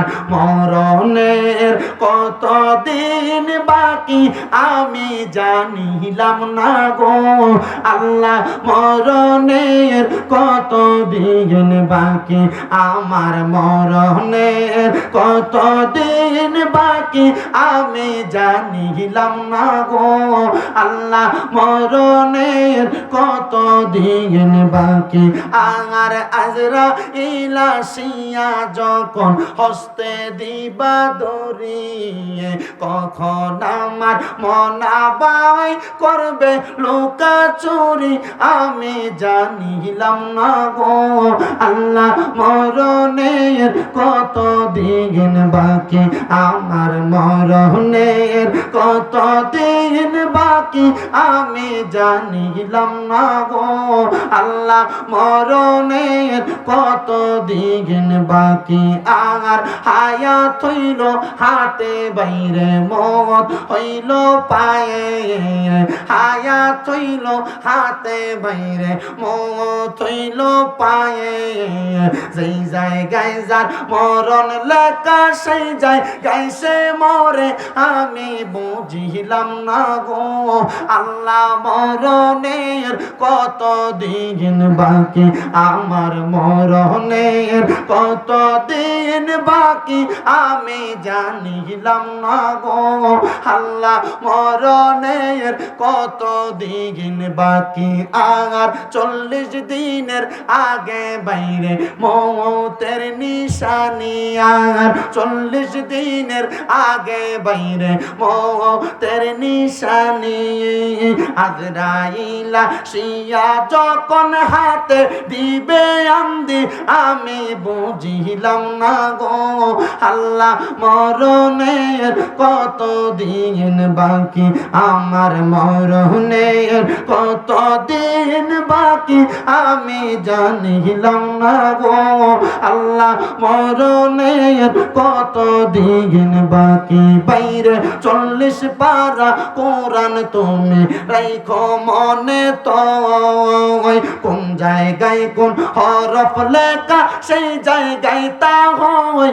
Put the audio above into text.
আমার মরণের কত দিন বাকি আমি জানিলাম না গো। আল্লাহ, মরণের কত দিন বাকি? আমার মরণের কত দিন বাকি আমি জানিলাম না গো। আল্লাহ, মরণের কত দিন বাকি? আর আজরা ইলাসিয়া যখন হস্তে দিবা দরিয়ে, কখন আমার মনাবাই করবে লোকা চুরি? আমি জানিলাম না গো, আল্লাহ মরণের কত দিন বাকি? আমার মরণের কত দিন বাকি? আমি জানিলাম না গো, আল্লাহ মরণের কত দিন বাকি? আর হায়াত হইল হাতে বাইরে, মত হইল পায়ে। হায়াত হইল হাতে বাইরে, মত হইল পায়ে। যেই জায়গায় যার মরণ লেখা, সেই যায় গাইছে মরে। আমি বুঝিলাম না গো, আল্লাহ মরণের কত দিন বাকি? আমার মরণের কত দিন বাকি? আমি জানিলাম না গো। আল্লাহ মরণের কত দিন বাকি? আর চল্লিশ দিনের আগে বাইরে মৌতের নিশানি। আর চল্লিশ দিনের আগে বাইরে মৌতের নিশানি। আজরাইলা শিয়া যখন হাতে দিবে আমদি, আমি বুঝিলাম না গো। আল্লাহ, মরণের কত দিন বাকি? আমার মরণের কত দিন বাকি? আমি জানিলাম না গো। আল্লাহ, মরণের কত দিন বাকি? বাইরে চল্লিশ পারা কোরআন তুমি রাইখো মনে তো কোন জায়গায় কোন হরফ লেখা, সেই জায়গায় তা হয়।